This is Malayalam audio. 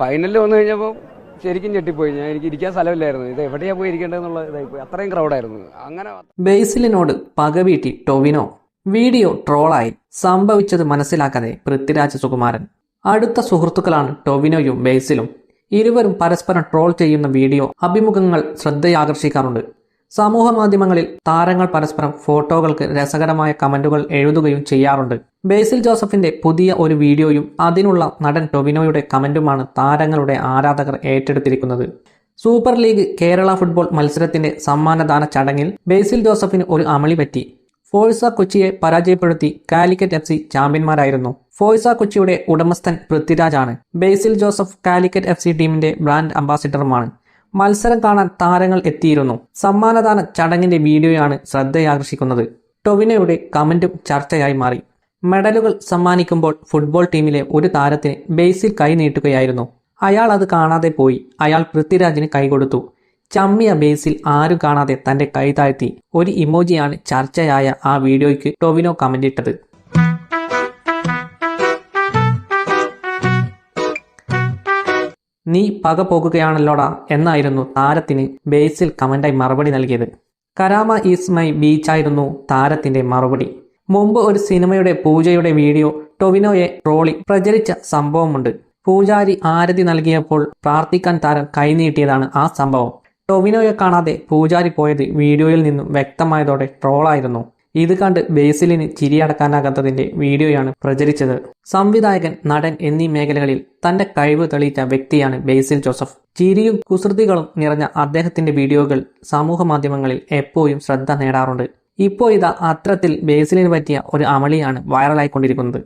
ഫൈനലിൽ വന്നു കഴിഞ്ഞപ്പോൾ ശരിക്കും ഞെട്ടിപ്പോയി. ഞാൻ എനിക്ക് ഇരിക്കാൻ സ്ഥലമില്ലായിരുന്നു. ഇത് എവിടെയാ പോയി ഇരിക്കേണ്ടതെന്നുള്ള പോയി അത്രയും ക്രൗഡായിരുന്നു അങ്ങനെ ബേസിലിനോട് പകവീട്ടി ടൊവിനോ. വീഡിയോ ട്രോളായി. സംഭവിച്ചത് മനസ്സിലാക്കാതെ പൃഥ്വിരാജ് സുകുമാരൻ. അടുത്ത സുഹൃത്തുക്കളാണ് ടൊവിനോയും ബേസിലും. ഇരുവരും പരസ്പരം ട്രോൾ ചെയ്യുന്ന വീഡിയോ അഭിമുഖങ്ങൾ ശ്രദ്ധയാകർഷിക്കാറുണ്ട്. സമൂഹ മാധ്യമങ്ങളിൽ താരങ്ങൾ പരസ്പരം ഫോട്ടോകൾക്ക് രസകരമായ കമന്റുകൾ എഴുതുകയും ചെയ്യാറുണ്ട്. ബേസിൽ ജോസഫിന്റെ പുതിയ ഒരു വീഡിയോയും അതിനുള്ള നടൻ ടൊവിനോയുടെ കമന്റുമാണ് താരങ്ങളുടെ ആരാധകർ ഏറ്റെടുത്തിരിക്കുന്നത്. സൂപ്പർ ലീഗ് കേരള ഫുട്ബോൾ മത്സരത്തിന്റെ സമ്മാനദാന ചടങ്ങിൽ ബേസിൽ ജോസഫിന് ഒരു അമളി പറ്റി. ഫോഴ്സ കൊച്ചിയെ പരാജയപ്പെടുത്തി കാലിക്കറ്റ് എഫ് സി ചാമ്പ്യന്മാരായിരുന്നു. ഫോഴ്സ കൊച്ചിയുടെ ഉടമസ്ഥൻ പൃഥ്വിരാജാണ്. ബേസിൽ ജോസഫ് കാലിക്കറ്റ് എഫ് സി ടീമിന്റെ ബ്രാൻഡ് അംബാസിഡറുമാണ്. മത്സരം കാണാൻ താരങ്ങൾ എത്തിയിരുന്നു. സമ്മാനദാന ചടങ്ങിന്റെ വീഡിയോയാണ് ശ്രദ്ധയാകർഷിക്കുന്നത്. ടൊവിനോയുടെ കമന്റും ചർച്ചയായി മാറി. മെഡലുകൾ സമ്മാനിക്കുമ്പോൾ ഫുട്ബോൾ ടീമിലെ ഒരു താരത്തിന് ബേസിൽ കൈ നീട്ടുകയായിരുന്നു. അയാൾ അത് കാണാതെ പോയി. അയാൾ പൃഥ്വിരാജിന് കൈകൊടുത്തു ചമ്മിയ ബേസിൽ ആരും കാണാതെ തന്റെ കൈ താഴ്ത്തി. ഒരു ഇമോജിയാണ് ചർച്ചയായ ആ വീഡിയോയ്ക്ക് ടൊവിനോ കമന്റ് നീ പക പോകുകയാണല്ലോടാ എന്നായിരുന്നു താരത്തിന് ബേസിൽ കമന്റായി മറുപടി നൽകിയത്. കരാമ ഈസ് മൈ ബീച്ചായിരുന്നു താരത്തിന്റെ മറുപടി. മുമ്പ് ഒരു സിനിമയുടെ പൂജയുടെ വീഡിയോ ടൊവിനോയെ ട്രോളി പ്രചരിച്ച സംഭവമുണ്ട്. പൂജാരി ആരതി നൽകിയപ്പോൾ പ്രാർത്ഥിക്കാൻ താരം കൈനീട്ടിയതാണ് ആ സംഭവം. ടൊവിനോയെ കാണാതെ പൂജാരി പോയത് വീഡിയോയിൽ നിന്നും വ്യക്തമായതോടെ ട്രോളായിരുന്നു. ഇത് കണ്ട് ബേസിലിന് ചിരിയടക്കാനാകാത്തതിന്റെ വീഡിയോയാണ് പ്രചരിച്ചത്. സംവിധായകൻ നടൻ എന്നീ മേഖലകളിൽ തന്റെ കഴിവ് തെളിയിച്ച വ്യക്തിയാണ് ബേസിൽ ജോസഫ്. ചിരിയും കുസൃതികളും നിറഞ്ഞ അദ്ദേഹത്തിന്റെ വീഡിയോകൾ സമൂഹ മാധ്യമങ്ങളിൽ എപ്പോഴും ശ്രദ്ധ നേടാറുണ്ട്. ഇപ്പോൾ ഇതാ അത്രത്തിൽ ബേസിലിന് പറ്റിയ ഒരു അമളിയാണ് വൈറലായിക്കൊണ്ടിരിക്കുന്നത്.